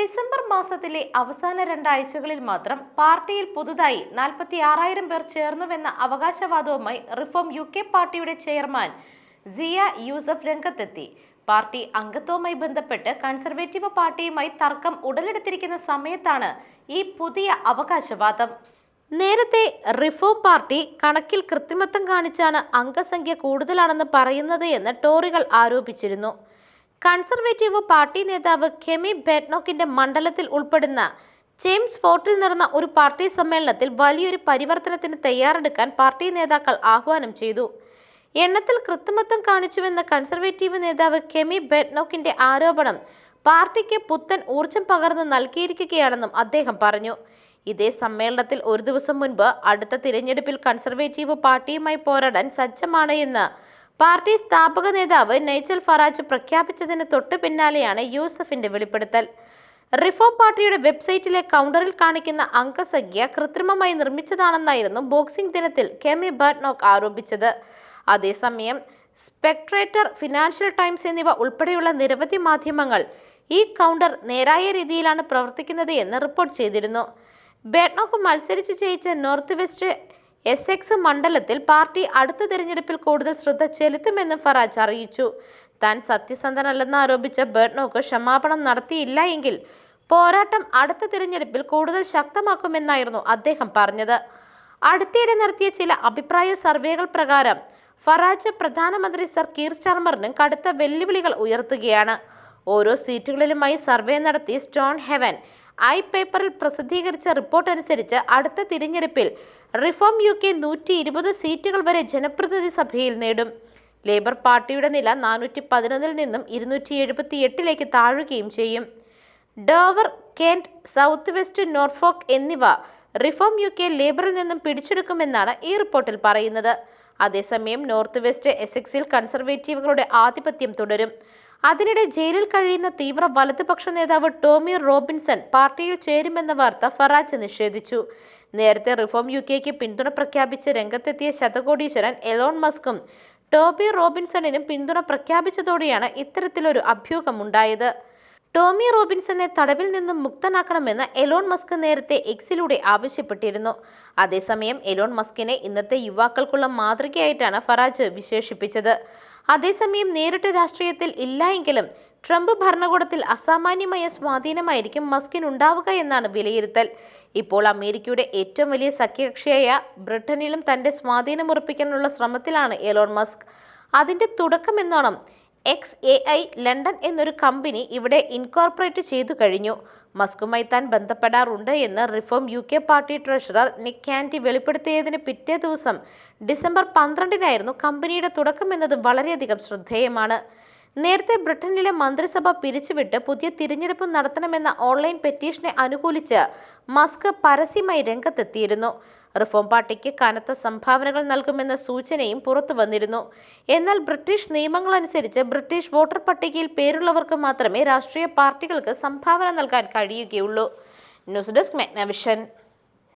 December മാസത്തിലെ അവസാന രണ്ടാഴ്ചകളിൽ മാത്രം പാർട്ടിയിൽ പുതുതായി നാൽപ്പത്തി ആറായിരം പേർ ചേർന്നുവെന്ന അവകാശവാദവുമായി റിഫോം യു കെ പാർട്ടിയുടെ ചെയർമാൻ സിയ യൂസഫ് രംഗത്തെത്തി. പാർട്ടി അംഗത്വവുമായി ബന്ധപ്പെട്ട് കൺസർവേറ്റീവ് പാർട്ടിയുമായി തർക്കം ഉടലെടുത്തിരിക്കുന്ന സമയത്താണ് ഈ പുതിയ അവകാശവാദം. നേരത്തെ റിഫോം പാർട്ടി കണക്കിൽ കൃത്രിമത്വം കാണിച്ചാണ് അംഗസംഖ്യ കൂടുതലാണെന്ന് പറയുന്നത് എന്ന് ടോറികൾ ആരോപിച്ചിരുന്നു. കൺസർവേറ്റീവ് പാർട്ടി നേതാവ് കെമി ബെറ്റ്നോക്കിന്റെ മണ്ഡലത്തിൽ ഉൾപ്പെടുന്ന ജെയിംസ് ഫോർട്ടിൽ നടന്ന ഒരു പാർട്ടി സമ്മേളനത്തിൽ വലിയൊരു പരിവർത്തനത്തിന് തയ്യാറെടുക്കാൻ പാർട്ടി നേതാക്കൾ ആഹ്വാനം ചെയ്തു. എണ്ണത്തിൽ കൃത്രിമത്വം കാണിച്ചുവെന്ന കൺസർവേറ്റീവ് നേതാവ് കെമി ബെറ്റ്നോക്കിന്റെ ആരോപണം പാർട്ടിക്ക് പുത്തൻ ഊർജം പകർന്നു നൽകിയിരിക്കുകയാണെന്നും അദ്ദേഹം പറഞ്ഞു. ഇതേ സമ്മേളനത്തിൽ ഒരു ദിവസം മുൻപ് അടുത്ത തിരഞ്ഞെടുപ്പിൽ കൺസർവേറ്റീവ് പാർട്ടിയുമായി പോരാടാൻ സജ്ജമാണ് എന്ന് പാർട്ടി സ്ഥാപക നേതാവ് നൈച്ചൽ ഫറാജ് പ്രഖ്യാപിച്ചതിന് തൊട്ടു പിന്നാലെയാണ് യൂസഫിന്റെ വെളിപ്പെടുത്തൽ. റിഫോം പാർട്ടിയുടെ വെബ്സൈറ്റിലെ കൗണ്ടറിൽ കാണിക്കുന്ന അംഗസംഖ്യ കൃത്രിമമായി നിർമ്മിച്ചതാണെന്നായിരുന്നു ബോക്സിംഗ് ദിനത്തിൽ കെമി ബർട്ട്നോക്ക് ആരോപിച്ചത്. അതേസമയം സ്പെക്ട്രേറ്റർ ഫിനാൻഷ്യൽ ടൈംസ് എന്നിവ ഉൾപ്പെടെയുള്ള നിരവധി മാധ്യമങ്ങൾ ഈ കൗണ്ടർ നേരായ രീതിയിലാണ് പ്രവർത്തിക്കുന്നത് എന്ന് റിപ്പോർട്ട് ചെയ്തിരുന്നു. ബേട്ട്നോക്ക് മത്സരിച്ച് ജയിച്ച നോർത്ത് വെസ്റ്റ് എസ് എക്സ് മണ്ഡലത്തിൽ പാർട്ടി അടുത്ത തിരഞ്ഞെടുപ്പിൽ കൂടുതൽ ശ്രദ്ധ ചെലുത്തുമെന്നും ഫറാജ് അറിയിച്ചു. താൻ സത്യസന്ധനല്ലെന്ന് ആരോപിച്ച ബെർണോക്ക് ക്ഷമാപണം നടത്തിയില്ല എങ്കിൽ പോരാട്ടം അടുത്ത തിരഞ്ഞെടുപ്പിൽ കൂടുതൽ ശക്തമാക്കുമെന്നായിരുന്നു അദ്ദേഹം പറഞ്ഞത്. അടുത്തിടെ നടത്തിയ ചില അഭിപ്രായ സർവേകൾ പ്രകാരം ഫറാജ് പ്രധാനമന്ത്രി സർ കീർ സ്റ്റാർമറിനും കടുത്ത വെല്ലുവിളികൾ ഉയർത്തുകയാണ്. ഓരോ സീറ്റുകളിലുമായി സർവേ നടത്തി സ്റ്റോൺ ഹെവൻ ഐ പേപ്പറിൽ പ്രസിദ്ധീകരിച്ച റിപ്പോർട്ട് അനുസരിച്ച് അടുത്ത തിരഞ്ഞെടുപ്പിൽ റിഫോം യു കെ നൂറ്റി ഇരുപത് സീറ്റുകൾ വരെ ജനപ്രതിനിധി സഭയിൽ നേടും. ലേബർ പാർട്ടിയുടെ നില നാനൂറ്റി പതിനൊന്നിൽ നിന്നും ഇരുന്നൂറ്റി എഴുപത്തി എട്ടിലേക്ക് താഴുകയും ചെയ്യും. Dover Kent South West Norfolk എന്നിവ റിഫോം യു കെ ലേബറിൽ നിന്നും പിടിച്ചെടുക്കുമെന്നാണ് ഈ റിപ്പോർട്ടിൽ പറയുന്നത്. അതേസമയം നോർത്ത് വെസ്റ്റ് എസെക്സിൽ കൺസർവേറ്റീവുകളുടെ ആധിപത്യം തുടരും. അതിനിടെ ജയിലിൽ കഴിയുന്ന തീവ്ര വലതുപക്ഷ നേതാവ് ടോമി റോബിൻസൺ പാർട്ടിയിൽ ചേരുമെന്ന വാർത്ത ഫറാജ് നിഷേധിച്ചു. നേരത്തെ റിഫോം യു കെക്ക് പിന്തുണ പ്രഖ്യാപിച്ച് രംഗത്തെത്തിയ ശതകോടീശ്വരൻ എലോൺ മസ്കും ടോബി റോബിൻസണിനും പിന്തുണ പ്രഖ്യാപിച്ചതോടെയാണ് ഇത്തരത്തിലൊരു അഭ്യൂഹമുണ്ടായത്. ടോമി റോബിൻസനെ തടവിൽ നിന്നും മുക്തനാക്കണമെന്ന് എലോൺ മസ്ക് നേരത്തെ എക്സിലൂടെ ആവശ്യപ്പെട്ടിരുന്നു. അതേസമയം എലോൺ മസ്കിനെ ഇന്നത്തെ യുവാക്കൾക്കുള്ള മാതൃകയായിട്ടാണ് ഫറാജ് വിശേഷിപ്പിച്ചത്. അതേസമയം നേരിട്ട് രാഷ്ട്രീയത്തിൽ ഇല്ല എങ്കിലും ട്രംപ് ഭരണകൂടത്തിൽ അസാമാന്യമായ സ്വാധീനമായിരിക്കും മസ്കിനുണ്ടാവുക എന്നാണ് വിലയിരുത്തൽ. ഇപ്പോൾ അമേരിക്കയുടെ ഏറ്റവും വലിയ സഖ്യകക്ഷിയായ ബ്രിട്ടനിലും തന്റെ സ്വാധീനം ഉറപ്പിക്കാനുള്ള ശ്രമത്തിലാണ് എലോൺ മസ്ക്. അതിന്റെ തുടക്കമെന്നോണം എക്സ് എ ഐ ലണ്ടൻ എന്നൊരു കമ്പനി ഇവിടെ ഇൻകോർപ്പറേറ്റ് ചെയ്തു കഴിഞ്ഞു. മസ്കുമായി താൻ ബന്ധപ്പെടാറുണ്ട് എന്ന് Reform U K party treasurer Nick Candy വെളിപ്പെടുത്തിയതിന് പിറ്റേ ദിവസം ഡിസംബർ പന്ത്രണ്ടിനായിരുന്നു കമ്പനിയുടെ തുടക്കം എന്നതും വളരെയധികം ശ്രദ്ധേയമാണ്. നേരത്തെ ബ്രിട്ടനിലെ മന്ത്രിസഭ പിരിച്ചുവിട്ട് പുതിയ തിരഞ്ഞെടുപ്പ് നടത്തണമെന്ന ഓൺലൈൻ പെറ്റീഷനെ അനുകൂലിച്ച് മസ്ക് പരസ്യമായി രംഗത്തെത്തിയിരുന്നു. റിഫോം പാർട്ടിക്ക് കനത്ത സംഭാവനകൾ നൽകുമെന്ന സൂചനയും പുറത്തു വന്നിരുന്നു. എന്നാൽ ബ്രിട്ടീഷ് നിയമങ്ങളനുസരിച്ച് ബ്രിട്ടീഷ് വോട്ടർ പട്ടികയിൽ പേരുള്ളവർക്ക് മാത്രമേ രാഷ്ട്രീയ പാർട്ടികൾക്ക് സംഭാവന നൽകാൻ കഴിയുകയുള്ളൂ. News desk മെഗ്നവിഷൻ.